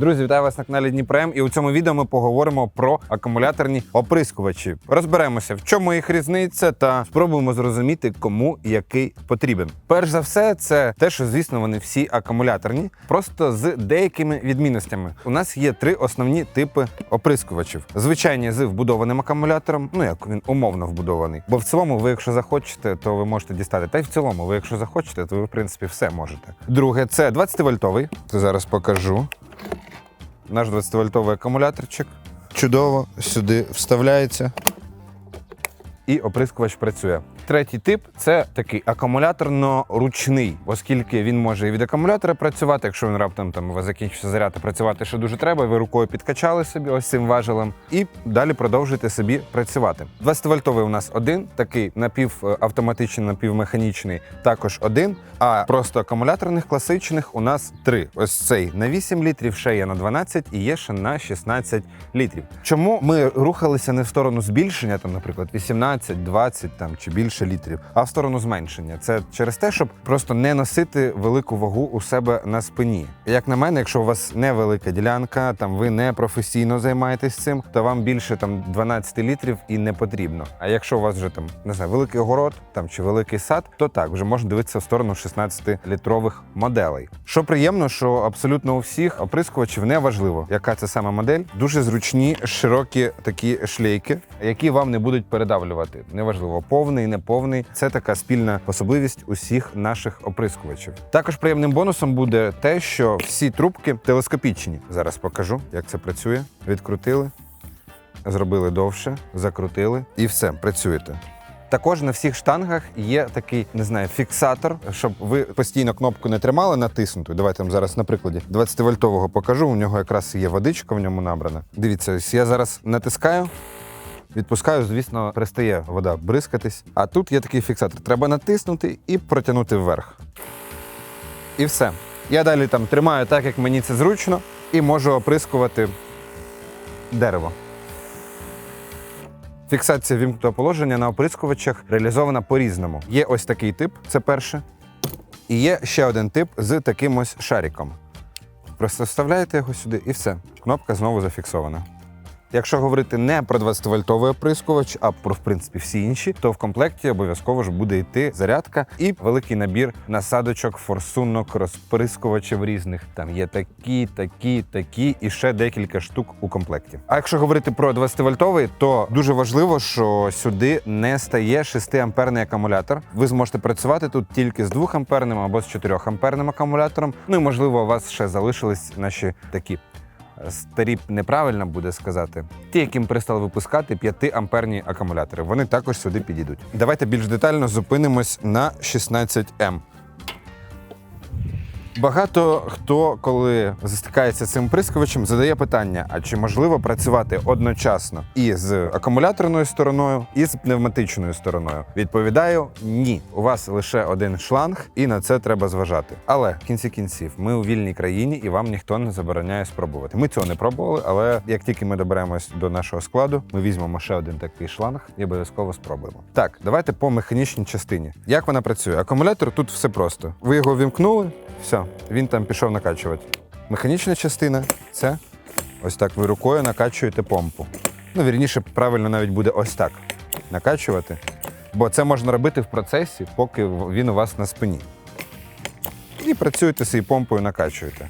Друзі, вітаю вас на каналі Дніпрем. І у цьому відео ми поговоримо про акумуляторні оприскувачі. Розберемося, в чому їх різниця, та спробуємо зрозуміти, кому який потрібен. Перш за все, це те, що звісно вони всі акумуляторні, просто з деякими відмінностями. У нас є три основні типи оприскувачів: звичайні з вбудованим акумулятором, ну як він умовно вбудований. Бо в цілому, ви, якщо захочете, то ви можете дістати. Та й в цілому, ви, якщо захочете, то ви в принципі все можете. Друге, це 20-вольтовий. Це зараз покажу. Наш 20-вольтовий акумуляторчик. Чудово сюди вставляється. І оприскувач працює. Третій тип це такий акумуляторно-ручний, оскільки він може і від акумулятора працювати, якщо він раптом там у вас закінчився заряд, а працювати ще дуже треба, ви рукою підкачали собі ось цим важелем, і далі продовжуєте собі працювати. 20-вольтовий у нас один, такий напівавтоматичний, напівмеханічний, також один. А просто акумуляторних класичних у нас три. Ось цей на 8 літрів, ще є на 12 і є ще на 16 літрів. Чому ми рухалися не в сторону збільшення, там, наприклад, 18, 20 там чи більше літрів, а в сторону зменшення? Це через те, щоб просто не носити велику вагу у себе на спині. Як на мене, якщо у вас невелика ділянка, там ви не професійно займаєтесь цим, то вам більше там 12 літрів і не потрібно. А якщо у вас вже там не знаю, великий огород там чи великий сад, то так вже можна дивитися в сторону 16-літрових моделей. Що приємно, що абсолютно у всіх оприскувачів не важливо, яка це саме модель. Дуже зручні, широкі такі шлейки, які вам не будуть передавлювати. Неважливо, повний, неповний. Це така спільна особливість усіх наших оприскувачів. Також приємним бонусом буде те, що всі трубки телескопічні. Зараз покажу, як це працює. Відкрутили, зробили довше, закрутили і все, працюєте. Також на всіх штангах є такий, не знаю, фіксатор, щоб ви постійно кнопку не тримали натиснуту. Давайте вам зараз на прикладі 20-вольтового покажу. У нього якраз є водичка в ньому набрана. Дивіться, ось я зараз натискаю. Відпускаю, звісно, перестає вода бризкатись. А тут є такий фіксатор. Треба натиснути і протягнути вверх. І все. Я далі там тримаю так, як мені це зручно, і можу оприскувати дерево. Фіксація вімкнутого положення на оприскувачах реалізована по-різному. Є ось такий тип, це перше. І є ще один тип з таким ось шариком. Просто вставляєте його сюди і все. Кнопка знову зафіксована. Якщо говорити не про 20-вольтовий оприскувач, а про в принципі всі інші, то в комплекті обов'язково ж буде йти зарядка і великий набір насадочок, форсунок, розприскувачів різних. Там є такі, такі, такі і ще декілька штук у комплекті. А якщо говорити про 20-вольтовий, то дуже важливо, що сюди не стає 6-амперний акумулятор. Ви зможете працювати тут тільки з 2-амперним або з 4-амперним акумулятором. Ну і можливо, у вас ще залишились наші такі старі неправильно буде сказати. Ті, яким перестали випускати 5 амперні акумулятори, вони також сюди підійдуть. Давайте більш детально зупинимось на 16М. Багато хто, коли застикається з цим прискувачем, задає питання: а чи можливо працювати одночасно і з акумуляторною стороною, і з пневматичною стороною? Відповідаю: ні. У вас лише один шланг, і на це треба зважати. Але в кінці кінців ми у вільній країні і вам ніхто не забороняє спробувати. Ми цього не пробували, але як тільки ми доберемось до нашого складу, ми візьмемо ще один такий шланг і обов'язково спробуємо. Так, давайте по механічній частині. Як вона працює? Акумулятор тут все просто. Ви його вімкнули, все, він там пішов накачувати. Механічна частина це ось так ви рукою накачуєте помпу. Ну, вірніше, правильно навіть буде ось так накачувати. Бо це можна робити в процесі, поки він у вас на спині. І працюєте з цією помпою, накачуєте.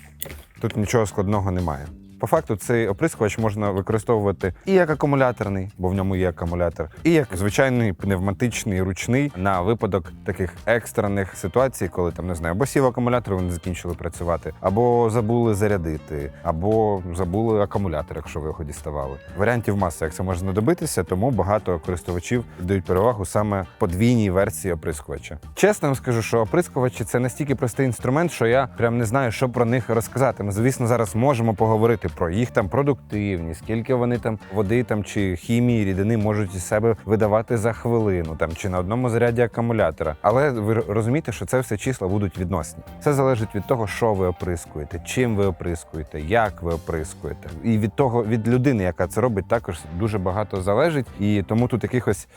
Тут нічого складного немає. По факту цей оприскувач можна використовувати і як акумуляторний, бо в ньому є акумулятор, і як звичайний пневматичний ручний на випадок таких екстрених ситуацій, коли там не знаю, або сів акумулятор, вони закінчили працювати, або забули зарядити, або забули акумулятор, якщо ви його діставали. Варіантів маса, як це може знадобитися, тому багато користувачів дають перевагу саме подвійній версії оприскувача. Чесно вам скажу, що оприскувачі це настільки простий інструмент, що я прям не знаю, що про них розказати. Ми, звісно, зараз можемо поговорити про їх там продуктивність, скільки вони там води там чи хімії рідини можуть із себе видавати за хвилину, там чи на одному заряді акумулятора. Але ви розумієте, що це все числа будуть відносні. Це залежить від того, що ви оприскуєте, чим ви оприскуєте, як ви оприскуєте, і від того від людини, яка це робить, також дуже багато залежить. І тому тут якихось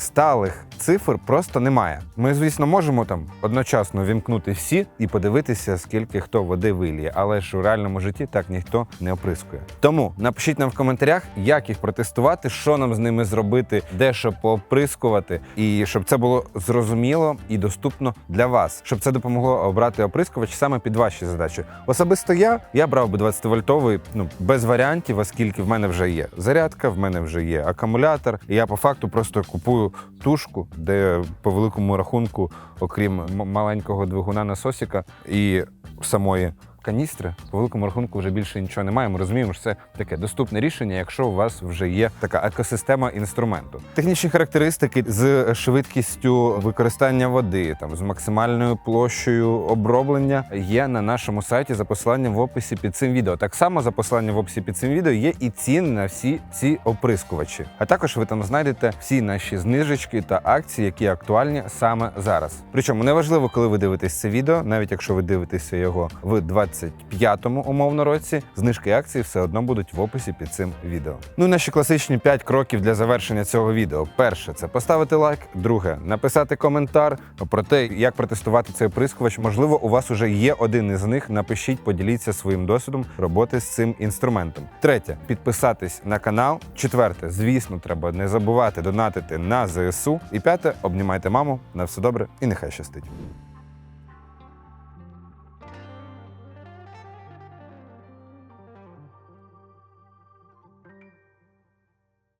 сталих цифр просто немає. Ми, звісно, можемо там одночасно вімкнути всі і подивитися, скільки хто води виліє, але ж у реальному житті так ніхто не оприскує. Тому напишіть нам в коментарях, як їх протестувати, що нам з ними зробити, де що пооприскувати, і щоб це було зрозуміло і доступно для вас, щоб це допомогло обрати оприскувач саме під ваші задачі. Особисто я, я брав би 20-вольтовий, ну без варіантів, оскільки в мене вже є зарядка, в мене вже є акумулятор. І я по факту просто купую тушку, де по великому рахунку, окрім маленького двигуна насосика і самої. Каністри по великому рахунку вже більше нічого немає. Ми розуміємо, що це таке доступне рішення, якщо у вас вже є така екосистема інструменту. Технічні характеристики з швидкістю використання води, там з максимальною площею оброблення є на нашому сайті за посиланням в описі під цим відео. Так само за посиланням в описі під цим відео є і ціни на всі ці оприскувачі. А також ви там знайдете всі наші знижечки та акції, які актуальні саме зараз. Причому неважливо, коли ви дивитесь це відео, навіть якщо ви дивитеся його в 25-му умовно році, знижки і акції все одно будуть в описі під цим відео. Ну і наші класичні 5 кроків для завершення цього відео. Перше це поставити лайк. Друге написати коментар про те, як протестувати цей оприскувач. Можливо, у вас уже є один із них. Напишіть, поділіться своїм досвідом роботи з цим інструментом. Третє підписатись на канал. Четверте, звісно, треба не забувати донатити на ЗСУ. І п'яте обнімайте маму. На все добре і нехай щастить.